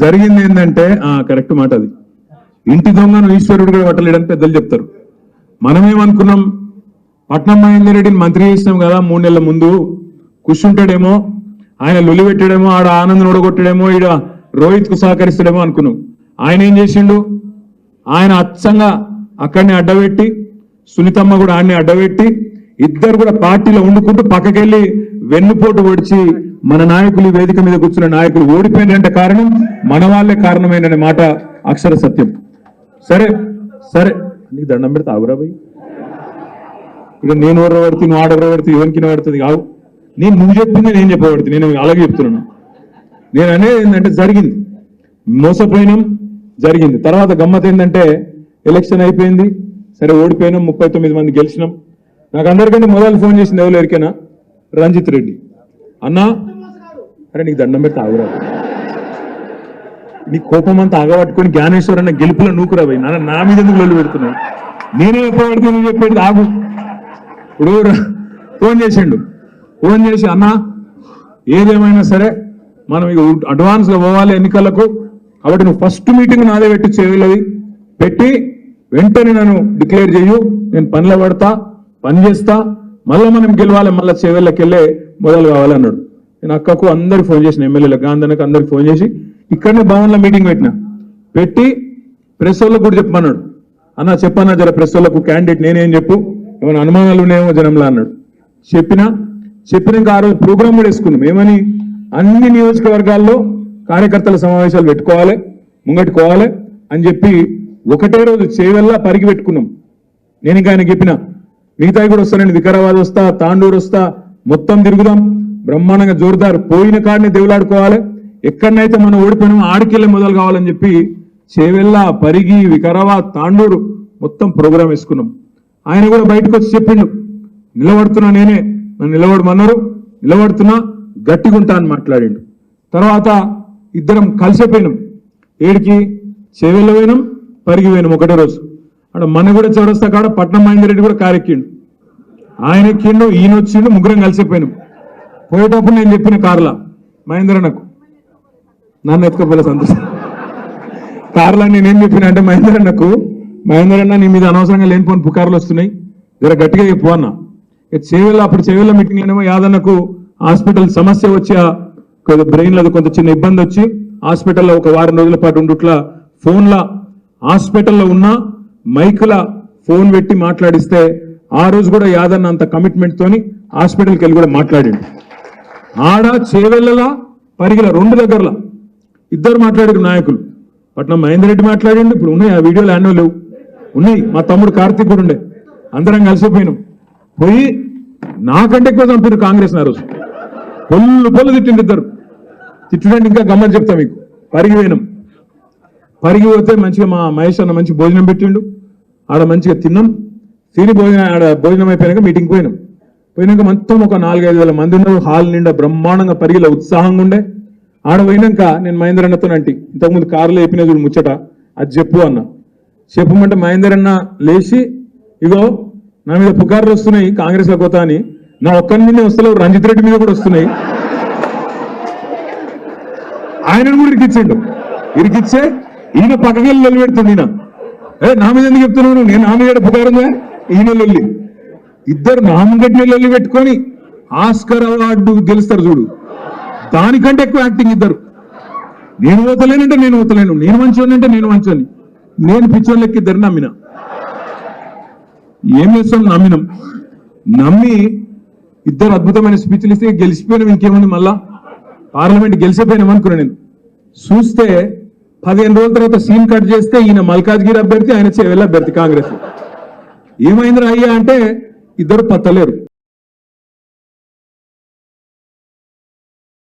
జరిగింది ఏంటంటే ఆ కరెక్ట్ మాట అది. ఇంటి దొంగను ఈశ్వరుడు కూడా పట్టలేడని పెద్దలు చెప్తారు. మనమేమనుకున్నాం పట్నం మహేందర్ రెడ్డిని మంత్రి చేసినాం కదా మూడు నెలల ముందు. కూర్చుంటాడేమో ఆయన లొలి పెట్టాడేమో ఆడ ఆనందం ఓడగొట్టాడేమో ఈడ రోహిత్కు సహకరిస్తాడేమో అనుకున్నాం. ఆయన ఏం చేసిండు? ఆయన అచ్చంగా అక్కడిని అడ్డబెట్టి సునీతమ్మ కూడా ఆడిని అడ్డబెట్టి ఇద్దరు కూడా పార్టీలో వండుకుంటూ పక్కకెళ్ళి వెన్నుపోటు పొడిచి మన నాయకులు వేదిక మీద కూర్చున్న నాయకులు ఓడిపోయినంటే కారణం మన వాళ్ళే కారణమైననే మాట అక్షర సత్యం. సరే సరే. నీకు దండం పెడితే ఆగురా పోయి ఇక నేను ఎవరు నువ్వు ఆడెవరు పడితే ఎవరికి పడుతుంది కావు నేను నువ్వు చెప్పింది నేను చెప్పబడుతుంది నేను అలాగే చెప్తున్నాను. నేను అనేది ఏంటంటే జరిగింది. మోసపోయినాం జరిగింది. తర్వాత గమ్మత్ ఏంటంటే ఎలక్షన్ అయిపోయింది. సరే ఓడిపోయినాం ముప్పై తొమ్మిది మంది గెలిచినాం. నాకు అందరికంటే మొదలు ఫోన్ చేసింది ఎవరు ఎరికైనా రంజిత్ రెడ్డి. అన్నా అరే నీకు దండం పెడితే ఆగురా. నీ కోపం అంతా ఆగబట్టుకొని జ్ఞానేశ్వర్ అన్న గెలుపులో నూకురా పోయి. నాన్న నా మీద ఎందుకు లొల్లు పెడుతున్నావు? నేనే ఎప్పటికీ నువ్వు చెప్పేది ఆగు. ఇప్పుడు ఫోన్ చేసిండు. ఫోన్ చేసి అన్నా ఏదేమైనా సరే మనం ఇక అడ్వాన్స్గా పోవాలి ఎన్నికలకు. కాబట్టి నువ్వు ఫస్ట్ మీటింగ్ నాదే పెట్టి చేయలేదు పెట్టి వెంటనే నన్ను డిక్లేర్ చేయు నేను పనిలో పడతా పని చేస్తా. మళ్ళీ మనం గెలవాలి మళ్ళీ చేవెళ్ళకి వెళ్ళే మొదలు కావాలన్నాడు. నేను అక్కకు అందరికి ఫోన్ చేసిన ఎమ్మెల్యేలకు గాంధీకి అందరికి ఫోన్ చేసి ఇక్కడనే భవన్లో మీటింగ్ పెట్టిన? పెట్టి ప్రెస్ వాళ్ళకు కూడా చెప్పమన్నాడు. అన్న చెప్పన్నా జర ప్రెస్ వాళ్ళకు క్యాండిడేట్ నేనేం చెప్పు? ఏమైనా అనుమానాలు ఉన్నాయేమో జనంలో అన్నాడు. చెప్పినా? చెప్పినాక ఆ రోజు ప్రోగ్రామ్ కూడా వేసుకున్నాం. ఏమని? అన్ని నియోజకవర్గాల్లో కార్యకర్తల సమావేశాలు పెట్టుకోవాలి ముంగట్టుకోవాలి అని చెప్పి ఒకటే రోజు చేవెల్లా పరిగి పెట్టుకున్నాం. నేను ఇంకా ఆయన చెప్పిన మిగతాయి కూడా వస్తానండి వికారాబాద్ వస్తా తాండూరు వస్తా మొత్తం తిరుగుదాం. బ్రహ్మాండంగా జోరుదారు పోయిన కాడిని దేవులాడుకోవాలి. ఎక్కడనైతే మనం ఓడిపోయినామో ఆడికెళ్ళి మొదలు కావాలని చెప్పి చేవెళ్ళ పరిగి వికారాబాద్ తాండూరు మొత్తం ప్రోగ్రాం వేసుకున్నాం. ఆయన కూడా బయటకు వచ్చి చెప్పిండు నిలబడుతున్నా నేనే నన్ను నిలబడమన్నారు. నిలబడుతున్నా గట్టిగుంటా అని మాట్లాడిండు. తర్వాత ఇద్దరం కలిసిపోయినాం ఏడికి? చేవెళ్ళ పోయినాం పరిగి పోయినాం ఒకటే రోజు. అక్కడ మన కూడా చౌరస్తా కాడ పట్నం మహేందర్ రెడ్డి కూడా కారెక్కిండు. ఆయన ఎక్కిండు ఈయన వచ్చిండు ముగ్గురం కలిసిపోయినాం పోయేటప్పుడు నేను చెప్పిన కార్లా మహేంద్ర నాకు నన్ను ఎత్తుకపోలే సంతోషం. కార్లా నేనేం చెప్పిన అంటే మహేంద్ర అన్నకు మహేంద్ర అన్న నీ మీద అనవసరంగా లేనిపోని పుకార్లు వస్తున్నాయి. జర గట్టిగా చెప్పు అన్న. ఇక చేవెళ్ళ అప్పుడు చేవెళ్ళ మీటింగ్ ఏమో యాదన్నకు హాస్పిటల్ సమస్య వచ్చి బ్రెయిన్ బ్రెయిన్లో కొంత చిన్న ఇబ్బంది వచ్చి హాస్పిటల్లో ఒక వారం రోజుల పాటు ఉండుట్లా ఫోన్ల హాస్పిటల్లో ఉన్న మైకుల ఫోన్ పెట్టి మాట్లాడిస్తే ఆ రోజు కూడా యాదన్న అంత కమిట్మెంట్ తోని హాస్పిటల్కి వెళ్ళి కూడా మాట్లాడిండు. ఆడ చేవెళ్ళలా పరిగిల రెండు దగ్గరలా ఇద్దరు మాట్లాడారు నాయకులు. పట్నం మహేందర్ రెడ్డి మాట్లాడిండు ఇప్పుడు ఉన్నాయి ఆ వీడియోలు యాన్యువల్ లేవు. ఉన్నాయి మా తమ్ముడు కార్తీక్ కూడా ఉండే. అందరం కలిసిపోయినాం పోయి నాకంటే ఎక్కువ చంపారు కాంగ్రెస్ ఆ రోజు. పొల్లు పొల్లు తిట్టిండు ఇద్దరు. తిట్టడానికి ఇంకా గమ్మని చెప్తా మీకు. పరిగిపోయినాం పరిగిపోతే పరిగి పోతే మంచిగా మా మహేష్ అన్న మంచి భోజనం పెట్టిండు. ఆడ మంచిగా తిన్నాం. తిని భోజనం ఆడ భోజనం అయిపోయినాక మీటింగ్ పోయినాం. పోయినాక మొత్తం ఒక నాలుగైదు వేల మంది ఉన్నారు. హాల్ నిండా బ్రహ్మాండంగా పరిగెల ఉత్సాహంగా ఉండే. ఆడ పోయినాక నేను మహేందర్ అన్నతో అంటి ఇంతకుముందు కారులో వేపిన చూడు ముచ్చట అది చెప్పు అన్న. చెప్పమంటే మహేందర్ అన్న లేచి ఇగో నా మీద పుకార్లు వస్తున్నాయి కాంగ్రెస్లో కొత్త అని. నా ఒక్కరి మీద వస్తలేవు రంజిత్ రెడ్డి మీద కూడా వస్తున్నాయి. ఆయనను కూడా ఇరికిచ్చిండు. ఇరికిచ్చే ఈయన పక్కకెళ్ళి లొల్లి పెడుతుంది ఈయన. ఏ నా మీద ఎందుకు చెప్తున్నాను నేను నా మీద పుకారుందా? ఈయన లొల్లి ఇద్దరు నామగడ్డి లొల్లి పెట్టుకొని ఆస్కర్ అవార్డు గెలుస్తారు చూడు. దానికంటే ఎక్కువ యాక్టింగ్ ఇద్దరు. నేను పోతలేనంటే నేను పోతలేను నేను మంచోని అంటే నేను మంచోని నేను పిచ్చోళ్ళకి ఇద్దరు నమ్మిన. ఏం చేస్తాం? నమ్మినాం. నమ్మి ఇద్దరు అద్భుతమైన స్పీచ్లు ఇస్తే గెలిచిపోయినాం ఇంకేముంది మళ్ళా? పార్లమెంట్ గెలిచిపోయినాం అనుకున్నాను నేను. చూస్తే పదిహేను రోజుల తర్వాత సీన్ కట్ చేస్తే ఈయన మల్కాజ్గిరి అభ్యర్థి ఆయన చేవెళ్ళ అభ్యర్థి కాంగ్రెస్. ఏమైందిరా అయ్యా అంటే ఇద్దరు పత్తలేరు.